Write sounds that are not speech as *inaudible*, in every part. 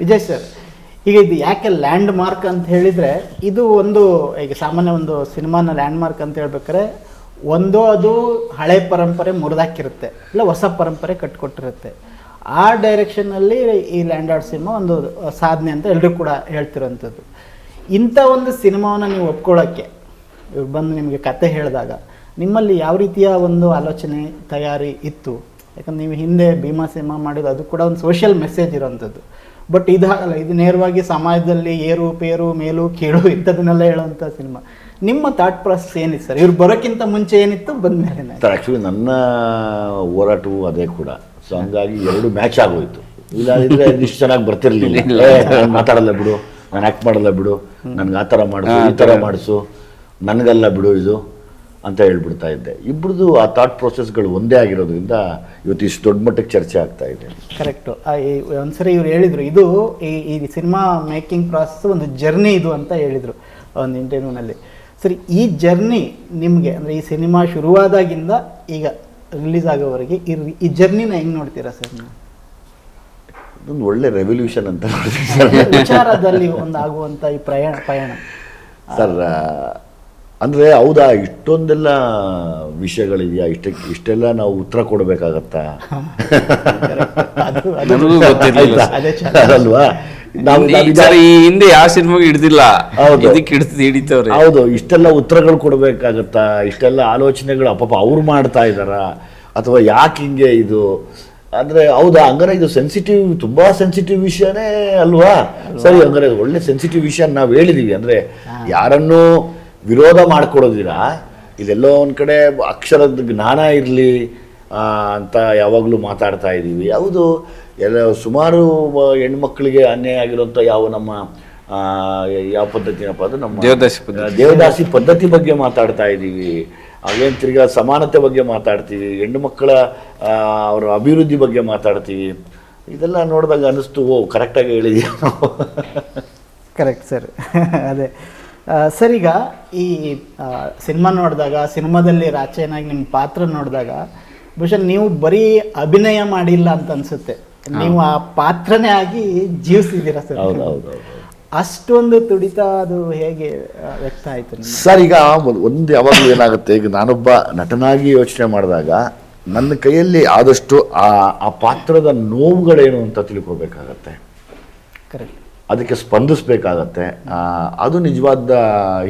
Vijay sir, ಈಗ ಇದು ಯಾಕೆ ಲ್ಯಾಂಡ್ ಮಾರ್ಕ್ ಅಂತ ಹೇಳಿದರೆ, ಇದು ಒಂದು, ಈಗ ಸಾಮಾನ್ಯ ಒಂದು ಸಿನಿಮಾನ ಲ್ಯಾಂಡ್ ಮಾರ್ಕ್ ಅಂತ ಹೇಳ್ಬೇಕಾದ್ರೆ, ಒಂದೋ ಅದು ಹಳೆ ಪರಂಪರೆ ಮುರಿದಾಕಿರುತ್ತೆ, ಇಲ್ಲ ಹೊಸ ಪರಂಪರೆ ಕಟ್ಕೊಟ್ಟಿರುತ್ತೆ. ಆ ಡೈರೆಕ್ಷನ್ನಲ್ಲಿ ಈ ಲ್ಯಾಂಡ್ ಆರ್ಡ್ ಸಿನಿಮಾ ಒಂದು ಸಾಧನೆ ಅಂತ ಎಲ್ಲರೂ ಕೂಡ ಹೇಳ್ತಿರೋಂಥದ್ದು ಇಂಥ ಒಂದು ಸಿನಿಮಾವನ್ನು ನೀವು ಒಪ್ಕೊಳ್ಳೋಕ್ಕೆ, ಇವ್ರು ಬಂದು ನಿಮಗೆ ಕತೆ ಹೇಳಿದಾಗ, ನಿಮ್ಮಲ್ಲಿ ಯಾವ ರೀತಿಯ ಒಂದು ಆಲೋಚನೆ, ತಯಾರಿ ಇತ್ತು? ಯಾಕಂದ್ರೆ ನೀವು ಹಿಂದೆ ಭೀಮಾ ಸಿನಿಮಾ ಮಾಡಿದ ಅದು ಕೂಡ ಒಂದು ಸೋಷಿಯಲ್ ಮೆಸೇಜ್ ಇರೋವಂಥದ್ದು. ಬಟ್ ಇದಾಗಲ್ಲ ಇದು ನೇರವಾಗಿ ಸಮಾಜದಲ್ಲಿ ಏರು ಪೇರು ಮೇಲು ಕೀಳು ಇಂಥದನ್ನೆಲ್ಲ ಹೇಳುವಂಥ ಸಿನಿಮಾ. ನಿಮ್ಮ ಥಾಟ್ ಪ್ರಾಸೆಸ್ ಏನಿತ್ತು ಸರ್ ಇವ್ರು ಬರೋಕ್ಕಿಂತ ಮುಂಚೆ ಏನಿತ್ತು ಬಂದಮೇಲೆ ಸರ್ ಆ್ಯಕ್ಚುಲಿ ನನ್ನ ಹೋರಾಟವು ಅದೇ ಕೂಡ. ಸೊ ಹಂಗಾಗಿ ಎರಡು ಮ್ಯಾಚ್ ಆಗೋಯ್ತು. ಇಲ್ಲಾಂದ್ರೆ ಇಷ್ಟು ಚೆನ್ನಾಗಿ ಬರ್ತಿರ್ಲಿಲ್ಲ. ಮಾತಾಡಲ್ಲ ಬಿಡು. ನಾನು ಆ್ಯಕ್ಟ್ ಮಾಡಲ್ಲ ಬಿಡು. ನನಗೆ ಆ ಥರ ಮಾಡಿಸು ಈ ಥರ. ಮಾಡಿಸು. ನನಗಲ್ಲ ಬಿಡು ಇದು. ಅಂತ ಹೇಳ್ಬಿಡ್ತಾ ಇದ್ದೆ. ಇಬ್ರದ್ದು ಆ ಥಾಟ್ ಪ್ರೊಸೆಸ್ಗಳು ಒಂದೇ ಆಗಿರೋದ್ರಿಂದ ಇವತ್ತು ಇಷ್ಟು ದೊಡ್ಡ ಮಟ್ಟಕ್ಕೆ ಚರ್ಚೆ ಆಗ್ತಾ ಇದೆ. ಕರೆಕ್ಟು ಒಂದ್ಸರಿ ಇವ್ರು ಹೇಳಿದರು ಇದು ಈ ಈ ಸಿನಿಮಾ ಮೇಕಿಂಗ್ ಪ್ರಾಸೆಸ್ ಒಂದು ಜರ್ನಿ ಇದು ಅಂತ ಹೇಳಿದರು ಒಂದು ಇಂಟರ್ವ್ಯೂನಲ್ಲಿ ಸರಿ ಈ ಜರ್ನಿ ನಿಮಗೆ ಅಂದರೆ ಈ ಸಿನಿಮಾ ಶುರುವಾದಾಗಿಂದ ಈಗ ರಿಲೀಸ್ ಆಗೋವರೆಗೆ ಈ ಈ ಜರ್ನಿನ ಹೆಂಗೆ ನೋಡ್ತೀರಾ ಸರ್ ನೀವು? ಇದೊಂದು ಒಳ್ಳೆ ರೆವಲ್ಯೂಷನ್ ಅಂತ ವಿಚಾರದಲ್ಲಿ ಒಂದು ಆಗುವಂಥ ಈ ಪ್ರಯಾಣ ಪಯಣ. ಸರ್ ಅಂದ್ರೆ ಹೌದಾ ಇಷ್ಟೊಂದೆಲ್ಲ ವಿಷಯಗಳಿದೆಯಾ? ಇಷ್ಟ ಇಷ್ಟೆಲ್ಲ ನಾವು ಉತ್ತರ ಕೊಡಬೇಕಾಗತ್ತಾ? ಅದು ಅದು ನನಗೂ ಗೊತ್ತಿರ್ಲಿಲ್ಲ. ಅಲ್ವಾ ನಾವು ಈ ನಾವೀಗ- ಸರಿ ಈ ಹಿಂದೆ ಯಾವ ಸಿನಿಮಾಗೆ ಹಿಡ್ದಿಲ್ಲ. ಹೌದು. ಇದಕ್ಕೆ ಹಿಡ್ದು ಹಿಡಿತವ್ರೆ. ಹೌದು ಇಷ್ಟೆಲ್ಲ ಉತ್ತರಗಳು ಕೊಡಬೇಕಾಗತ್ತಾ? ಇಷ್ಟೆಲ್ಲ ಆಲೋಚನೆಗಳು ಅಪ್ಪ ಅವ್ರು ಮಾಡ್ತಾ ಇದ್ದಾರಾ? ಅಥವಾ ಯಾಕೆ ಹಿಂಗೆ ಇದು? ಅಂದ್ರೆ ಹೌದಾ ಹಂಗಾರೆ ಇದು ಸೆನ್ಸಿಟಿವ್ ತುಂಬಾ ಸೆನ್ಸಿಟಿವ್ ವಿಷಯನೇ ಅಲ್ವಾ? ಸರಿ ಹಂಗಾರೆ ಒಳ್ಳೆ ಸೆನ್ಸಿಟಿವ್ ವಿಷಯ ನಾವು ಹೇಳಿದೀವಿ. ಅಂದ್ರೆ ಯಾರನ್ನೂ ವಿರೋಧ ಮಾಡ್ಕೊಡೋದಿರ ಇದೆಲ್ಲೋ ಒಂದು ಕಡೆ ಅಕ್ಷರದ ಜ್ಞಾನ ಇರಲಿ ಅಂತ ಯಾವಾಗಲೂ ಮಾತಾಡ್ತಾ ಇದ್ದೀವಿ. ಹೌದು ಎಲ್ಲ ಸುಮಾರು ಹೆಣ್ಮಕ್ಳಿಗೆ ಅನ್ಯಾಯ ಆಗಿರುವಂಥ ಯಾವ ನಮ್ಮ ಯಾವ ಪದ್ಧತಿನಪ್ಪ ಅದು ನಮ್ಮ ದೇವದಾಸಿ ಪದ್ಧತಿ. ದೇವದಾಸಿ ಪದ್ಧತಿ ಬಗ್ಗೆ ಮಾತಾಡ್ತಾ ಇದ್ದೀವಿ. ಅವೇನು ತಿರ್ಗಾ ಸಮಾನತೆ ಬಗ್ಗೆ ಮಾತಾಡ್ತೀವಿ ಹೆಣ್ಣು ಮಕ್ಕಳ ಅವರ ಅಭಿವೃದ್ಧಿ ಬಗ್ಗೆ ಮಾತಾಡ್ತೀವಿ. ಇದೆಲ್ಲ ನೋಡಿದಾಗ ಅನ್ನಿಸ್ತು ಓ ಕರೆಕ್ಟಾಗಿ ಹೇಳಿದೀವಿ ನಾವು ಕರೆಕ್ಟ್ ಸರ್ ಅದೇ. ಆ, ಸರ್ ಈಗ ಈ ಸಿನಿಮಾ ನೋಡಿದಾಗ ಸಿನಿಮಾದಲ್ಲಿ ರಾಚೇನಾಗಿ ನಿಮ್ಮ ಪಾತ್ರ ನೋಡಿದಾಗ ಬಹುಶಃ ನೀವು ಬರೀ ಅಭಿನಯ ಮಾಡಿಲ್ಲ ಅಂತ ಅನ್ಸುತ್ತೆ. ನೀವು ಆ ಪಾತ್ರನೇ ಆಗಿ ಜೀವಿಸಿದ್ದೀರಾ ಸರ್? ಅಷ್ಟೊಂದು ತುಡಿತ ಅದು ಹೇಗೆ ವ್ಯಕ್ತ ಆಯ್ತು ಸರ್ ಈಗ ಒಂದು ಯಾವಾಗಲೂ ಏನಾಗುತ್ತೆ ಈಗ ನಾನೊಬ್ಬ ನಟನಾಗಿ ಯೋಚನೆ ಮಾಡಿದಾಗ ನನ್ನ ಕೈಯಲ್ಲಿ ಆದಷ್ಟು ಆ ಆ ಪಾತ್ರದ ನೋವುಗಳೇನು ಅಂತ ತಿಳ್ಕೊಬೇಕಾಗತ್ತೆ. ಕರೆಕ್ಟ್ ಅದಕ್ಕೆ ಸ್ಪಂದಿಸಬೇಕಾಗತ್ತೆ. ಅದು ನಿಜವಾದ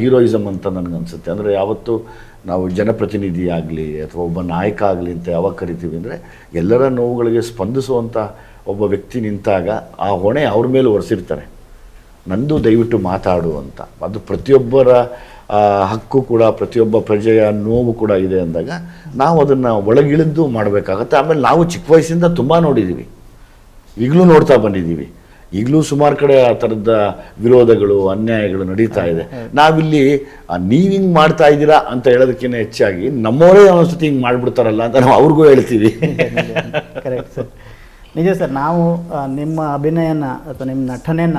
ಹೀರೋಯಿಸಮ್ ಅಂತ ನನಗನ್ಸುತ್ತೆ. ಅಂದರೆ ಯಾವತ್ತು ನಾವು ಜನಪ್ರತಿನಿಧಿ ಆಗಲಿ ಅಥವಾ ಒಬ್ಬ ನಾಯಕ ಆಗಲಿ ಅಂತ ಯಾವಾಗ ಕರಿತೀವಿ ಅಂದರೆ ಎಲ್ಲರ ನೋವುಗಳಿಗೆ ಸ್ಪಂದಿಸುವಂಥ ಒಬ್ಬ ವ್ಯಕ್ತಿ ನಿಂತಾಗ ಆ ಹೊಣೆ ಅವ್ರ ಮೇಲೆ ಒರೆಸಿರ್ತಾರೆ. ನಂದು ದಯವಿಟ್ಟು ಮಾತಾಡು ಅಂತ. ಅದು ಪ್ರತಿಯೊಬ್ಬರ ಹಕ್ಕು ಕೂಡ, ಪ್ರತಿಯೊಬ್ಬ ಪ್ರಜೆಯ ನೋವು ಕೂಡ ಇದೆ ಅಂದಾಗ ನಾವು ಅದನ್ನು ಒಳಗಿಳಿದು ಮಾಡಬೇಕಾಗತ್ತೆ. ಆಮೇಲೆ ನಾವು ಚಿಕ್ಕ ವಯಸ್ಸಿಂದ ತುಂಬ ನೋಡಿದ್ದೀವಿ ಈಗಲೂ ನೋಡ್ತಾ ಬಂದಿದ್ದೀವಿ ಈಗಲೂ ಸುಮಾರು ಕಡೆ ಆ ಥರದ ವಿರೋಧಗಳು ಅನ್ಯಾಯಗಳು ನಡೀತಾ ಇದೆ. ನಾವಿಲ್ಲಿ ನೀವು ನೀವ್ ಹಿಂಗ್ ಮಾಡ್ತಾ ಇದ್ದೀರಾ ಅಂತ ಹೇಳೋದಕ್ಕಿಂತ ಹೆಚ್ಚಾಗಿ ನಮ್ಮವರೇ ಒಂದ್ಸತಿ ಹಿಂಗೆ ಮಾಡಿಬಿಡ್ತಾರಲ್ಲ ಅಂತ ನಾವು ಅವ್ರಿಗೂ ಹೇಳ್ತೀವಿ. *laughs* ಕರೆಕ್ಟ್ ಸರ್ ನಿಜ ಸರ್ ನಾವು ನಿಮ್ಮ ಅಭಿನಯನ ಅಥವಾ ನಿಮ್ಮ ನಟನೆನ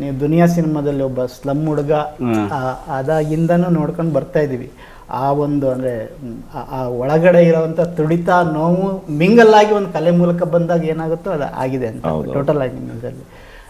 ನೀವು ದುನಿಯಾ ಸಿನಿಮಾದಲ್ಲಿ ಒಬ್ಬ ಸ್ಲಮ್ ಹುಡುಗ ಅದಾಗಿಂದನೂ ನೋಡ್ಕೊಂಡು ಬರ್ತಾ ಇದ್ದೀವಿ. ಆ ಒಂದು ಅಂದರೆ ಆ ಒಳಗಡೆ ಇರೋವಂಥ ತುಡಿತ ನೋವು ಮಿಂಗಲ್ ಆಗಿ ಒಂದು ಕಲೆ ಮೂಲಕ ಬಂದಾಗ ಏನಾಗುತ್ತೋ ಅದು ಆಗಿದೆ ಅಂತ ಟೋಟಲ್ ಆಗಿ ನಿಮ್ಮದಲ್ಲಿ